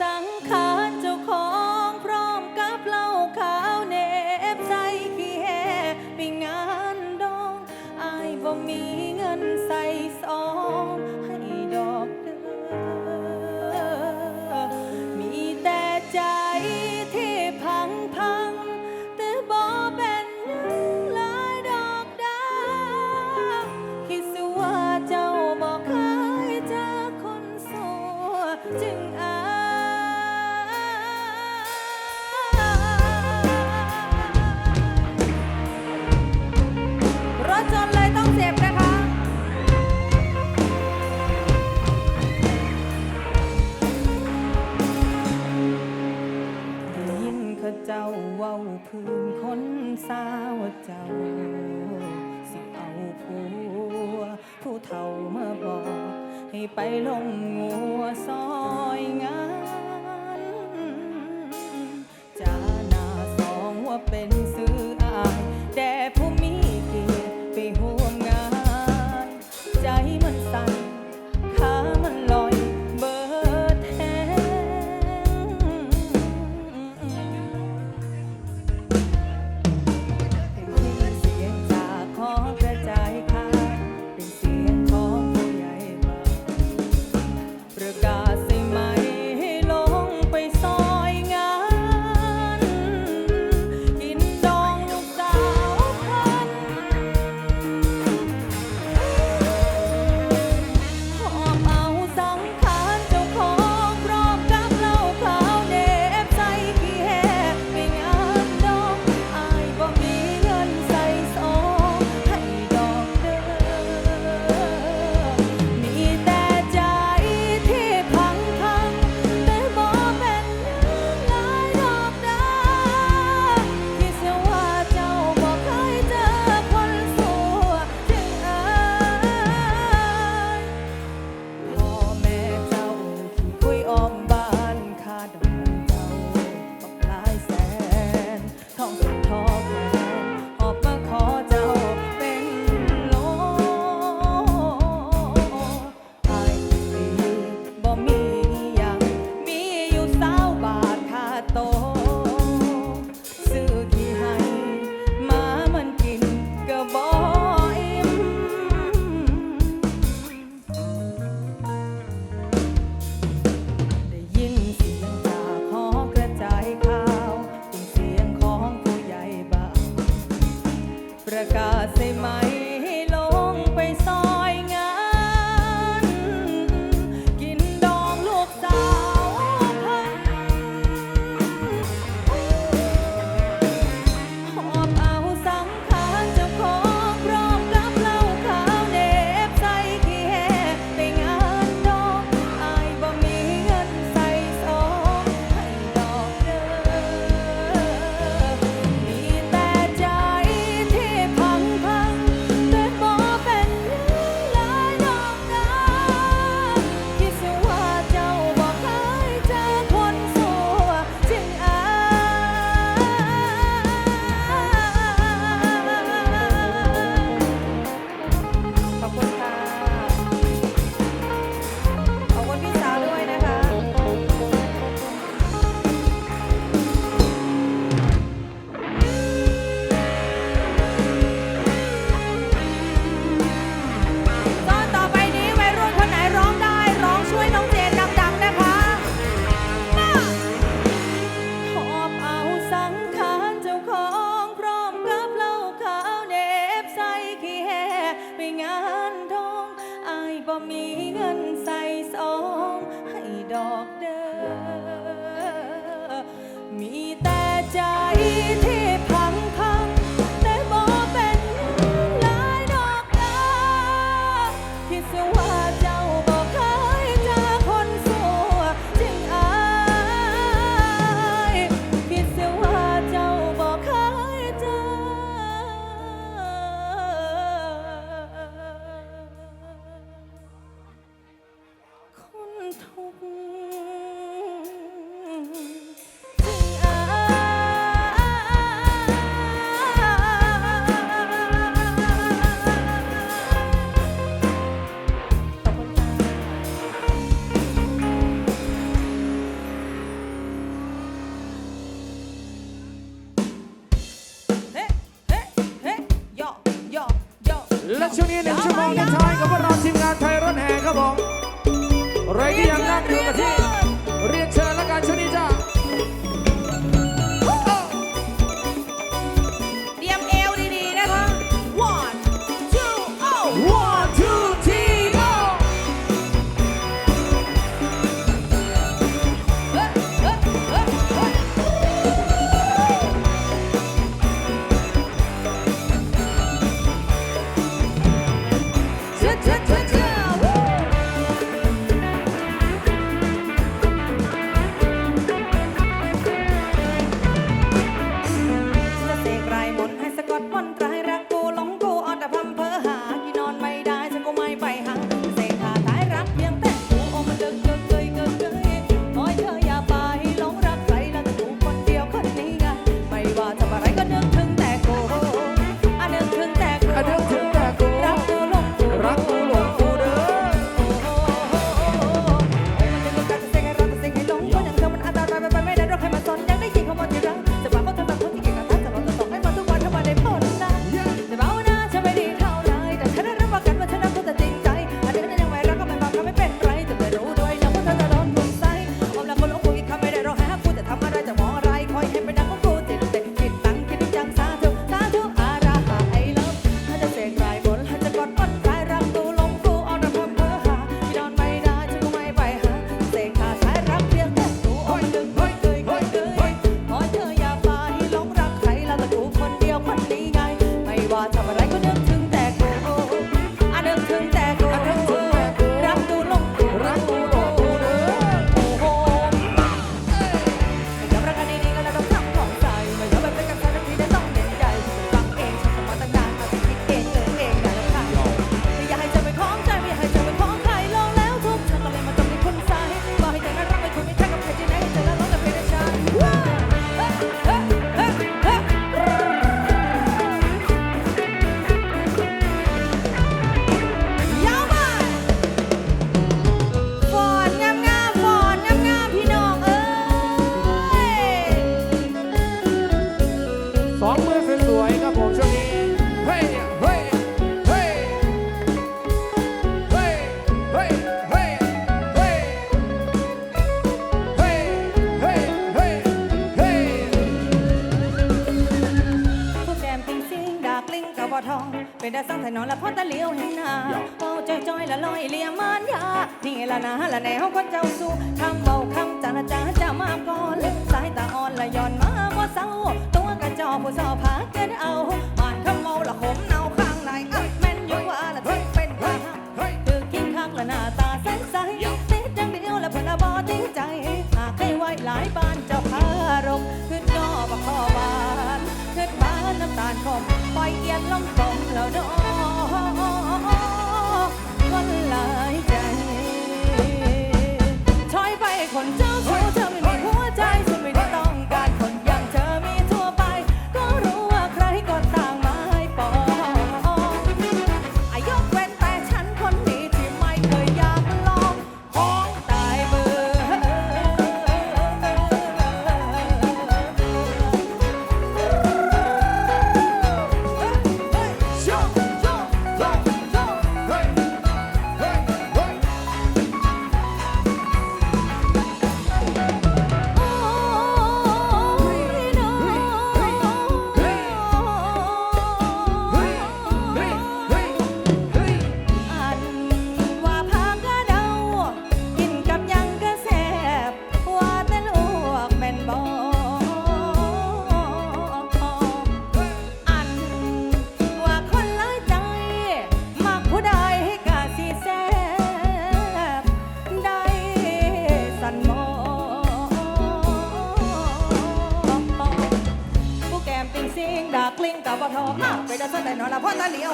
สังขา สาวเจ้า สิเอาผัว ผู้เฒ่ามาบอก ให้ไปลงงัวซอยงาานไทยร้อนแห ไป็นด้สังถนนละพ่อตะเลียวเห็นหน้าเบาจอยๆละลอยเลียมานยานี่ละนะละแนวคนเจ้าสู้คำเบาคำจาจาจะมาก่อนสายตาอ่อนละย้อนมาบ่เศร้าตัวกระจอผู้สาวพาเกินเอาอ่านคำเมาละขมเนาข้างในแม่นอยู่ว่าละถึงเป็นว่าคือกินข้างละหน้าตาเสนใสติดจังเดียวละพ่อตนบอจริงใจหากให้ไว้หลายบ้านเจ้าพารมขึ้นก็บ่ขอบานขึ้นบ้านน้ำตาลคมปล่อยเอียงลง đó.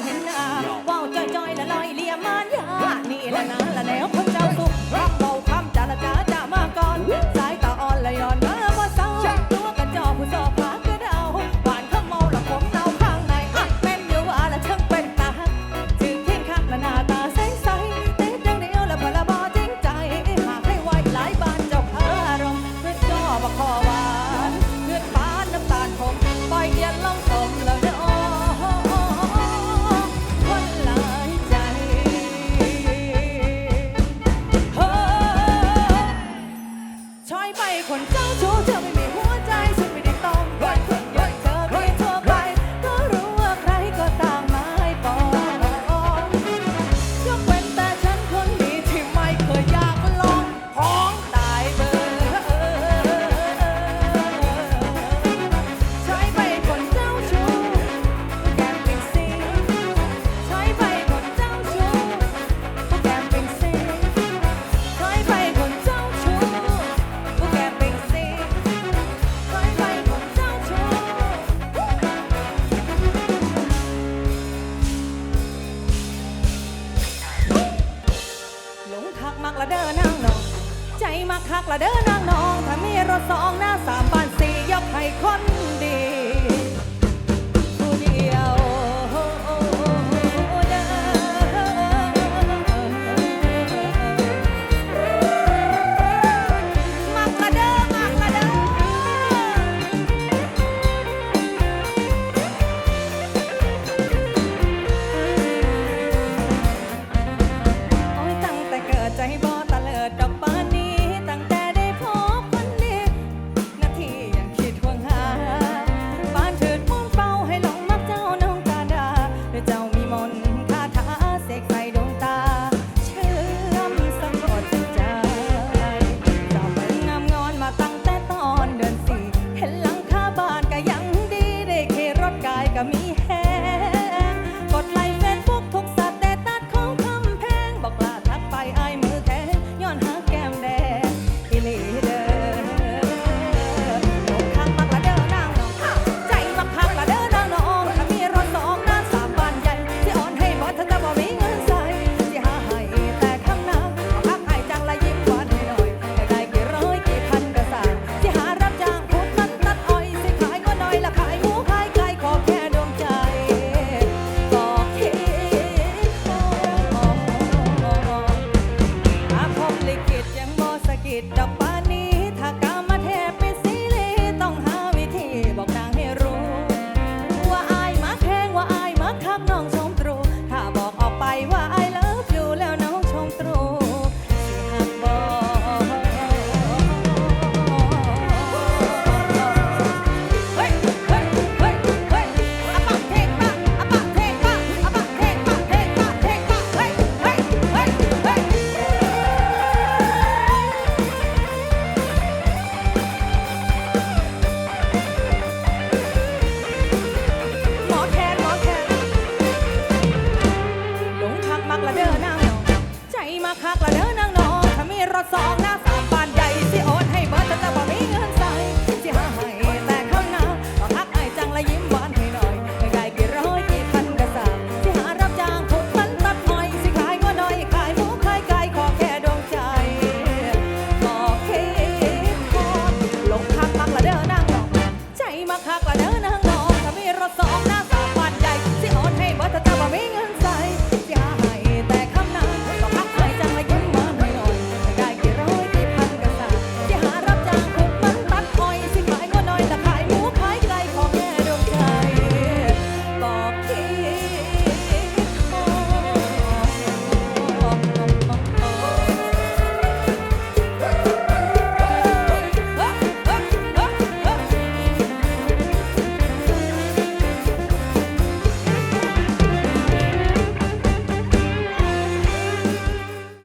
tell no.